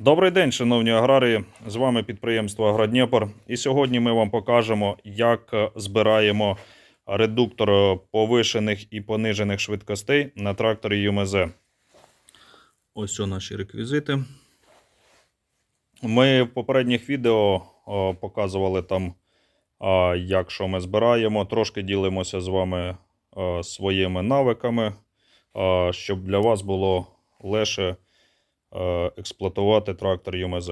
Добрий день, шановні аграрії. З вами підприємство Агродніпр. І сьогодні ми вам покажемо, як збираємо редуктор повишених і понижених швидкостей на тракторі ЮМЗ. Ось наші реквізити. Ми в попередніх відео показували там, як що ми збираємо. Трошки ділимося з вами своїми навиками, щоб для вас було легше експлуатувати трактор ЮМЗ.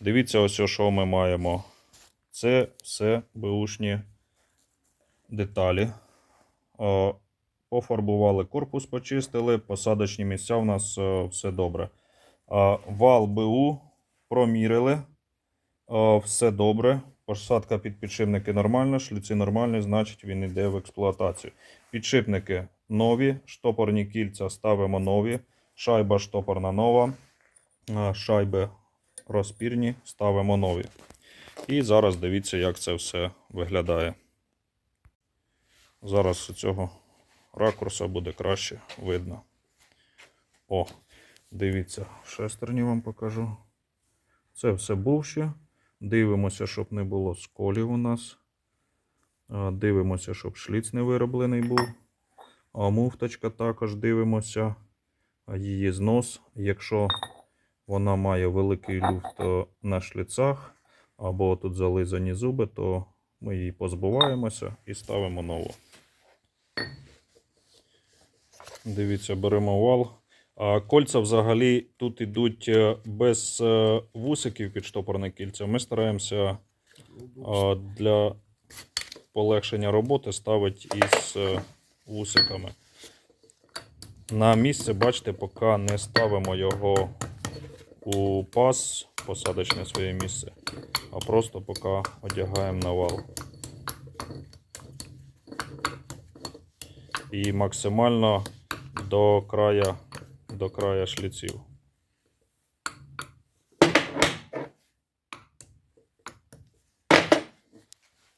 Дивіться, ось що ми маємо. Це все беушні деталі. Е, Пофарбували корпус, почистили, посадочні місця у нас е, все добре. Е, Вал БУ промірили. Е, Все добре. Посадка під підшипники нормальна, шліці нормальні, значить він йде в експлуатацію. Підшипники нові, штопорні кільця ставимо нові. Шайба штопорна нова. Шайби розпірні ставимо нові. І зараз дивіться, як це все виглядає. Зараз з цього ракурсу буде краще видно. О, дивіться, шестерні вам покажу. Це все бувші. Дивимося, щоб не було сколів у нас. Дивимося, щоб шліц не вироблений був. А муфточка також дивимося. Її знос. Якщо вона має великий люфт е, на шліцах або тут зализані зуби, то ми її позбуваємося і ставимо нову. Дивіться, беремо вал. А Кольця взагалі тут йдуть е, без е, вусиків під штопорне кільця. Ми стараємося для полегшення роботи ставити із вусиками. На місце, бачите, поки не ставимо його у пас, посадочне своє місце, а просто поки одягаємо на вал. І максимально до края, до края шліців.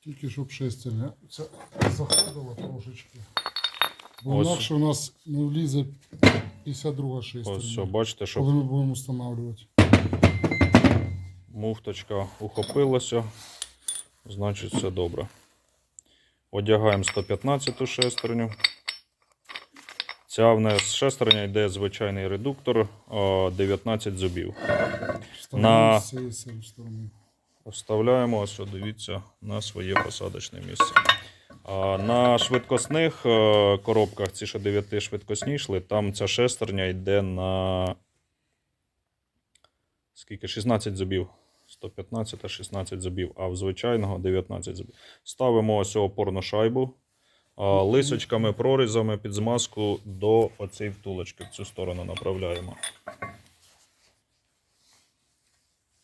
Тільки щоб шестерня заходила трошечки. Бо Ось. інакше у нас не влізе 52 шестерня. Ось все, бачите, Коли ми будемо встановлювати. муфточка ухопилася, значить все добре. Одягаємо 115 шестерню. Ця в нас шестерня йде звичайний редуктор а, 19 зубів. Вставляємо На- з цієї сторони. Вставляємо ось, дивіться, на своє посадочне місце. На швидкісних е, коробках, ці що 9 швидкісні йшли, там ця шестерня йде на скільки? 16 зубів. 115 та 16 зубів, а в звичайного 19 зубів. Ставимо ось опорну шайбу лисочками, прорізами під змазку до оцієї втулочки. В цю сторону направляємо.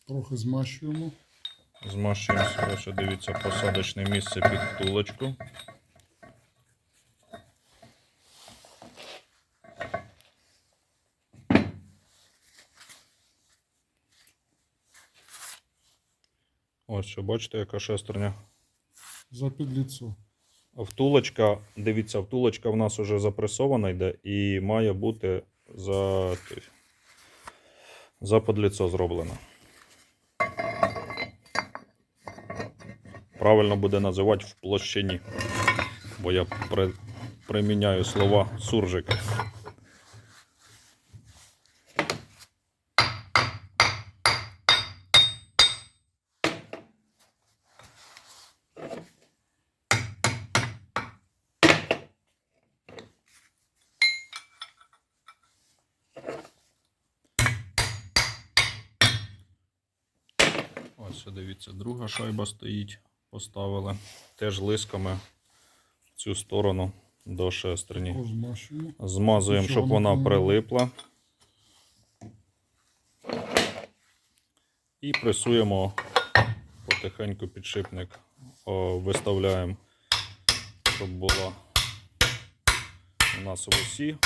Трохи змащуємо. Змащуємо ось, дивіться, посадочне місце під втулочку. Ось що, бачите, яка шестерня. За підліцо. Втулочка, дивіться, втулочка в нас вже запресована йде і має бути за, за подліцо зроблена. Правильно буде називати в площині, бо я при, приміняю слова суржик. Ось дивіться, друга шайба стоїть, поставили. Теж лисками в цю сторону до шестерні. Змазуємо, щоб вона прилипла. І пресуємо потихеньку підшипник. О, виставляємо, щоб була у нас в осі.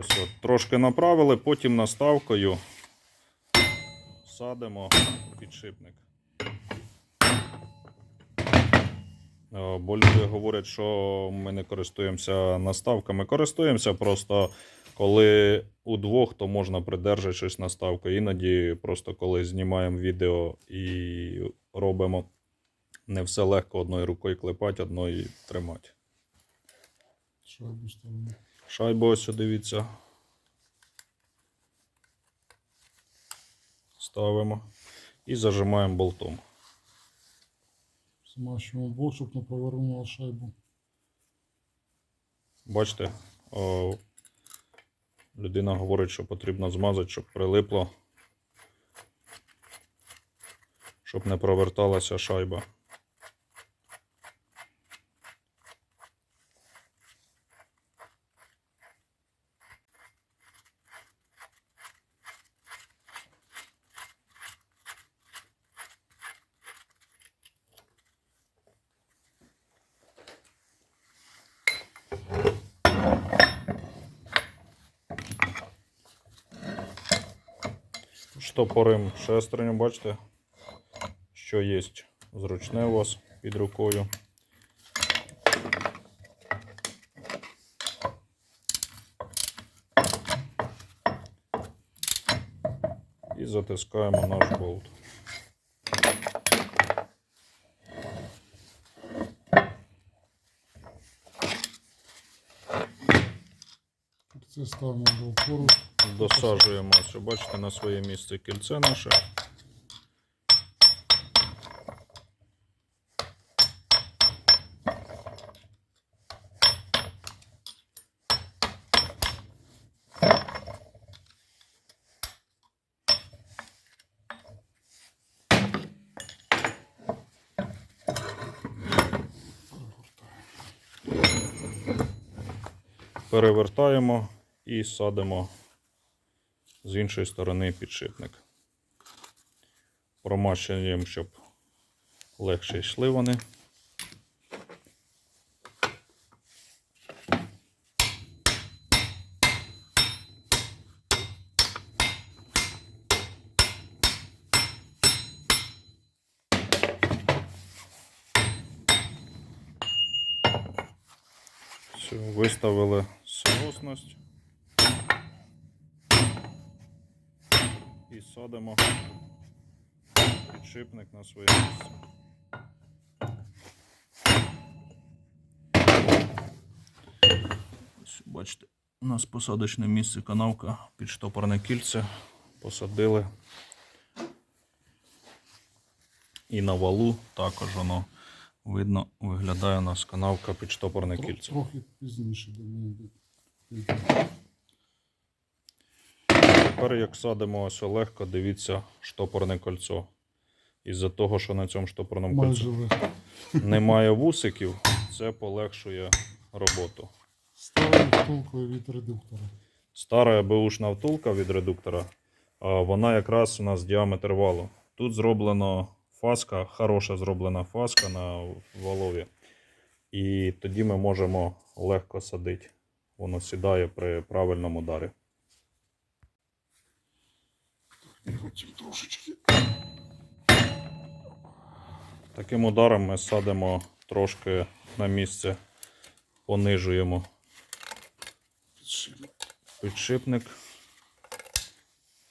Ось от, трошки направили, потім наставкою садимо підшипник. Е, Бо люди говорять, що ми не користуємося наставками. Користуємося просто коли удвох, то можна придержати щось наставкою. Іноді просто коли знімаємо відео і робимо не все легко одною рукою клепати, одною тримати. Шайбу Шайбу ось дивіться. Ставимо і зажимаємо болтом. Змащуємо блок, щоб не провернула шайбу. Бачите, о, людина говорить, що потрібно змазати, щоб прилипло, щоб не проверталася шайба. Штопорим шестерню, бачите, що є зручне у вас під рукою. І затискаємо наш болт. Це ставимо до опору. Досаджуємо, ось, бачите, на своє місце кільце наше. Перевертаємо і садимо з іншої сторони підшипник. Промащуємо, щоб легше йшли вони. Виставили соосність. І садимо підшипник на своє місце. Ось, бачите, у нас посадочне місце канавка, підштопорне кільце. Посадили. І на валу також воно видно, виглядає у нас канавка підштопорне Тро- кільце. Трохи пізніше до буде. Тепер як садимо ось легко, дивіться штопорне кольцо. Із-за того, що на цьому штопорному кольцу немає вусиків, це полегшує роботу. Ставимо втулкою від редуктора. Стара беушна втулка від редуктора, а вона якраз у нас діаметр валу. Тут зроблено фаска, хороша зроблена фаска на валові. І тоді ми можемо легко садити. Воно сідає при правильному ударі. Потім трошечки. Таким ударом ми садимо трошки на місце, понижуємо підшипник.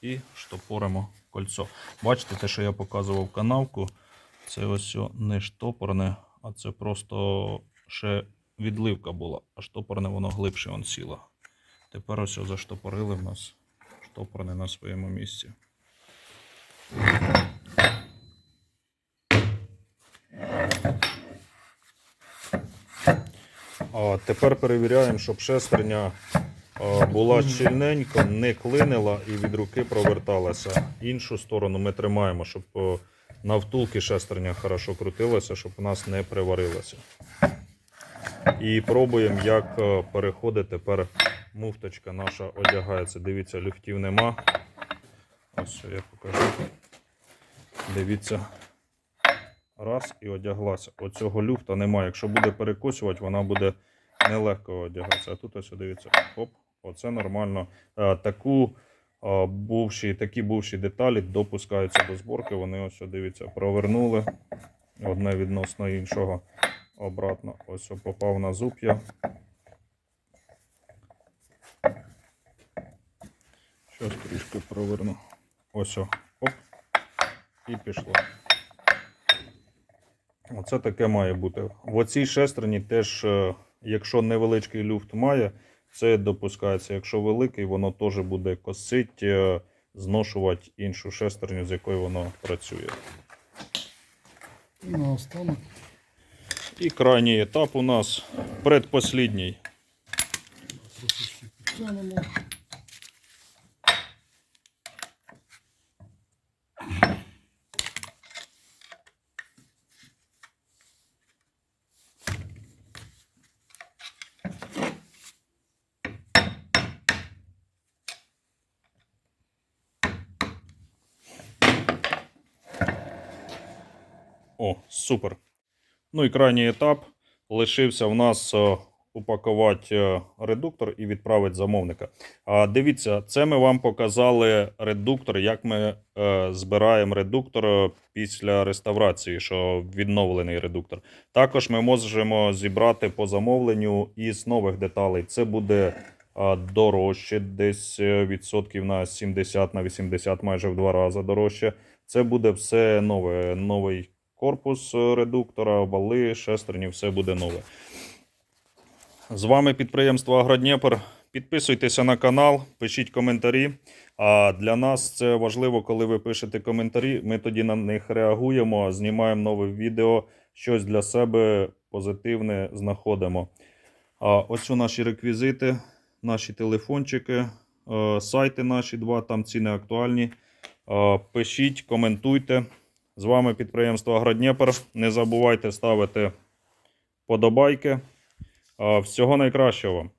і штопоримо кольцо. Бачите, те, що я показував канавку, це ось не штопорне, а це просто ще відливка була, а штопорне воно глибше он сіло. Тепер ось заштопорили в нас штопорне на своєму місці. А тепер перевіряємо, щоб шестерня була щільненько, не клинила і від руки проверталася. Іншу сторону ми тримаємо, щоб на втулки шестерня хорошо крутилася, щоб у нас не приварилася. І пробуємо, як переходить тепер муфточка наша одягається. Дивіться, люфтів нема. Ось що я покажу. Дивіться. Раз і одяглася. Оцього люфта немає. Якщо буде перекосувати, вона буде нелегко одягатися. А тут ось дивіться, хоп, оце нормально. Е, Таку е, бувші, такі бувші деталі допускаються до зборки. Вони ось дивіться, провернули одне відносно іншого. обратно. Ось попав на зуб я. Щось трішки проверну. Ось о. Оп. І пішло. Оце таке має бути. В оцій шестерні теж, е, якщо невеличкий люфт має, це допускається. Якщо великий, воно теж буде косить, е, зношувати іншу шестерню, з якою воно працює. І наостанок І крайній етап у нас предпослідній. підтягнемо. О, супер. Ну і крайній етап. Лишився в нас е, упакувати е, редуктор і відправити замовника. А дивіться, це ми вам показали редуктор, як ми е, збираємо редуктор е, після реставрації, що відновлений редуктор. Також ми можемо зібрати по замовленню із нових деталей. Це буде е, дорожче, десь відсотків на 70 на 80, майже в два рази дорожче. Це буде все нове, новий корпус е, редуктора, вали, шестерні, все буде нове. З вами підприємство Агродніпр. Підписуйтеся на канал, пишіть коментарі. А для нас це важливо, коли ви пишете коментарі. Ми тоді на них реагуємо, знімаємо нове відео, щось для себе позитивне знаходимо. А ось у наші реквізити, наші телефончики, е, сайти наші два, там ціни актуальні. Е, Пишіть, коментуйте. З вами підприємство Агродніпр. Не забувайте ставити подобайки. Всього найкращого.